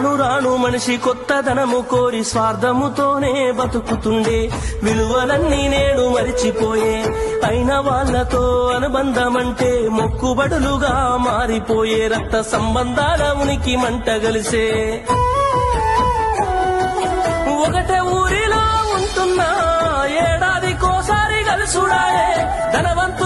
మనిషి కొత్తదనము కోరి స్వార్థముతోనే బతుకుతుండే. విలువలన్నీ నేడు మరిచిపోయే. అయిన వాళ్ళతో అనుబంధమంటే మొక్కుబడులుగా మారిపోయే. రక్త సంబంధాల ఉనికి మంట కలిసే ఒకటే ఊరిలో ఉంటున్నా. ఏడాదికోసారి కలుసుడాయే ధనవంతు